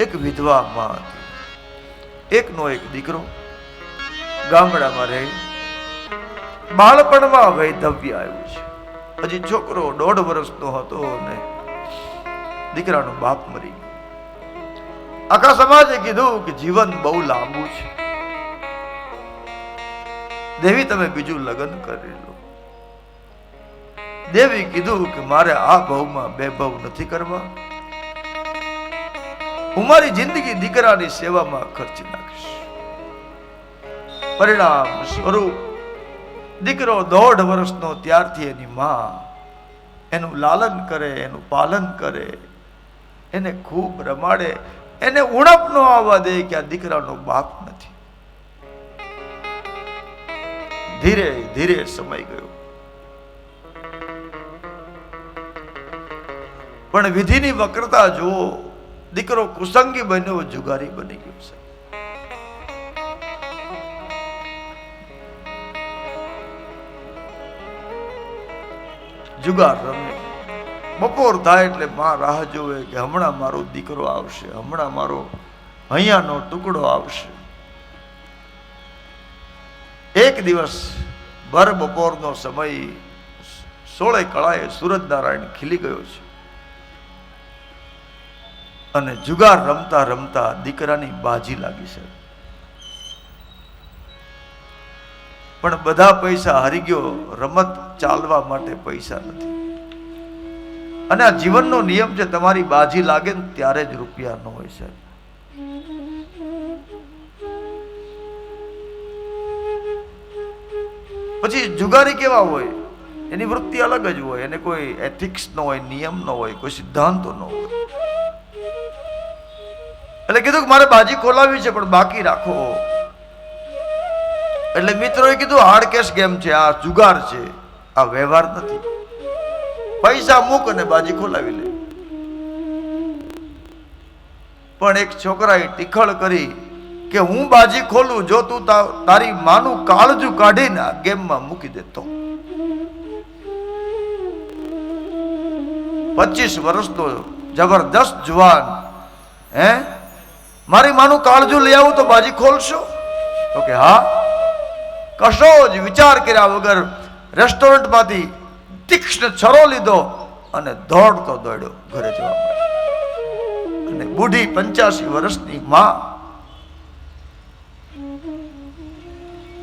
એક વિધવા માં હતી. એકનો એક દીકરો ગામડામાં રહે બાળપણમાં વૈધવ્ય આવ્યું છે. હજી છોકરો દોઢ વર્ષનો હતો ને દીકરાનો બાપ મરી આખા સમાજે કીધું કે જીવન બહુ લાંબુ છે. દેવી, તમે બીજું લગ્ન કરી લો. દેવી કીધું કે મારે આ ભાવમાં બે ભાવ નથી કરવા. હું મારી જિંદગી દીકરાની સેવામાં ખર્ચી નાખીશ. પરિણામ સ્વરૂપ દીકરો દોઢ વર્ષનો ત્યારથી એની માં એનું લાલન કરે, એનું પાલન કરે, એને ખૂબ રમાડે, એને ઉણપ ન આવવા દે કે આ દીકરાનો બાપ નથી. ધીરે ધીરે સમય ગયો. પણ વિધિની વક્રતા જુઓ. દીકરો કુસંગી બન્યો, જુગારી બની ગયો છે. જુગાર રમે. બપોર થાય એટલે માં રાહ જોવે કે હમણાં મારો દીકરો આવશે, હમણાં મારો હૈયાનો ટુકડો આવશે. એક દિવસ ભર બપોરનો સમય સોળે કળાએ સૂરજનારાયણ ખીલી ગયો છે. અને જુગાર રમતા રમતા દીકરાની બાજી લાગી છે. પણ બધા પૈસા હારી ગયો, રમત ચાલવા માટે પૈસા નથી. અને આ જીવનનો નિયમ છે, તમારી બાજી લાગે ને ત્યારે જ રૂપિયા ન હોય સાહેબ. પછી જુગારી કેવા હોય? એની વૃત્તિ અલગ જ હોય, એને કોઈ એથિક્સ નો હોય, નિયમ નો હોય, કોઈ સિદ્ધાંતો નો હોય. એટલે કીધું કે મારે બાજી ખોલાવી છે, પણ બાકી રાખો. એટલે મિત્રોએ કીધું, હાર્ડ કેશ ગેમ છે, આ જુગાર છે, આ વ્યવહાર નથી. પૈસા મૂક અને બાજી ખોલાવી લે. પણ એક છોકરાએ ટીખળ કરી કે, હું બાજી ખોલું જો તું તા- તારી માનું કાળજું કાઢીને આ ગેમમાં મૂકી દેતો. પચીસ વર્ષનો જબરદસ્ત જુવાન, હે? મારી માનું કાળજું લઈ આવું તો બાજી ખોલશો? તો કે હા. કશો જ વિચાર કર્યા વગર રેસ્ટોરન્ટમાંથી તીક્ષ્ણ છરો લીધો અને દોડતો દોડ્યો ઘરે જવા અને બુઢી પંચ્યાસી વર્ષની માં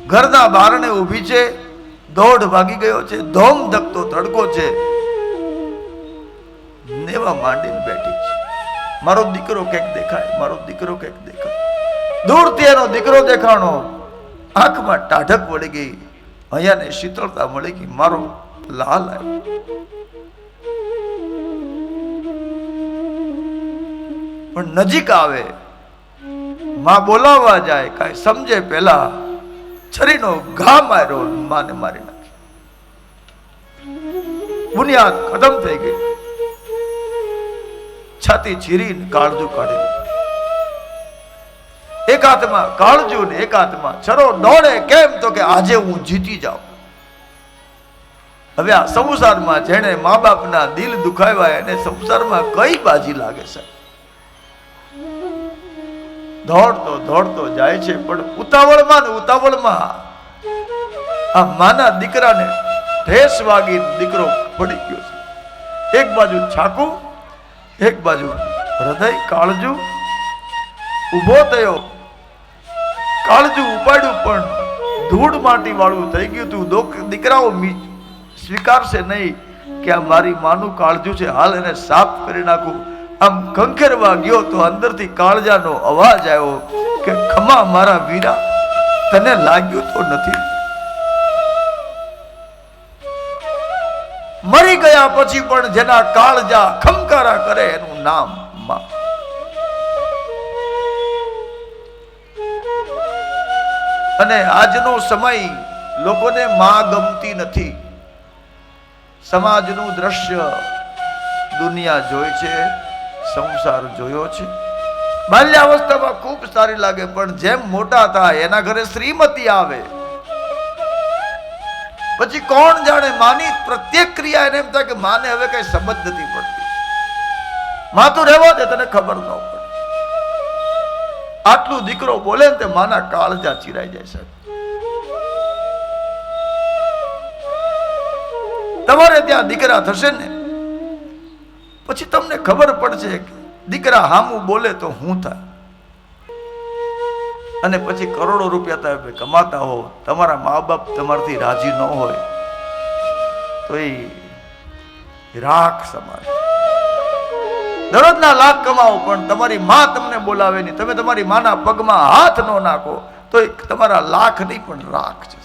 ઘરના બારણે ઊભી છે, દોઢ ભાગી ગયો છે, ધોમ ધકતો તડકો છે, નેવા માંડીને બેઠી મારો દીકરો ક્યાંક દેખાય, મારો દીકરો ક્યાંક દેખાય. દૂરથી એનો દીકરો દેખાણો આંખમાં ટાઢક વળી ગઈ. અહીંયાને શીતળતા મળી ગઈ, મારો લાલ આવ્યો પણ નજીક આવે, માં બોલાવવા જાય, કાંઈ સમજે પેલા છરીનો ઘા માર્યો માને મારી નાખી. બુનિયાદ ખતમ થઈ ગઈ. છાતી ચીરીને કાળજું કાઢે. એક હાથમાં કાળજું ને એક હાથમાં છરો દોડે કેમ તો કે આજે હું જીતી જાઉં. હવે આ સંસારમાં જેણે મા બાપના દિલ દુખાવ્યા એને સંસારમાં કઈ બાજી લાગે છે? દોડતો દોડતો જાય છે, પણ ઉતાવળમાં ને ઉતાવળમાં આ માના દીકરાને ઠેસ વાગી દીકરો પડી ગયો છે. એક બાજુ છાકુ એક બાજુ હૃદય કાળજુ ઊભો થયો. કાળજુ ઉપાડ્યું પણ ધૂળ માટી વાળું થઈ ગયું તું. દીકરાઓ સ્વીકારશે નહીં કે આ મારી માનું કાળજું છે. હાલ એને સાફ કરી નાખું. આમ કંખેરવા ગયો તો અંદરથી કાળજાનો અવાજ આવ્યો કે ખમા મારા વીરા, તને લાગ્યું તો નથી. મરી ગયા પછી પણ જેના કાળજા ખમકારા કરે એનું નામમાં. અને આજનો સમય લોકોને માં ગમતી નથી. સમાજનું દ્રશ્ય દુનિયા જોઈ છે, સંસાર જોયો છે. બાલ્યાવસ્થામાં ખૂબ સારી લાગે, પણ જેમ મોટા થાય એના ઘરે શ્રીમતી આવે. પછી કોણ જાણે માની, પ્રત્યેક ક્રિયા એને એમ થાય કે માને હવે કઈ સમજ નથી પડતી. માં તો રહેવા દે, તને ખબર ન પડે. આટલું દીકરો બોલે ને તે માના કાળજા ચીરાઈ જાય સાહેબ. તમારે ત્યાં દીકરા થશે ને, પછી તમને ખબર પડશે કે દીકરા હામું બોલે તો હું થાય. અને પછી કરોડો રૂપિયા તમે કમાતા હો, તમારા મા બાપ તમારાથી રાજી ન હોય, તો એ રાખ સમાન દરરોજના લાખ કમાવો, પણ તમારી માં તમને બોલાવે નહીં. તમે તમારી માના પગમાં હાથ ન નાખો, તો તમારા લાખ નહીં પણ રાખ છે.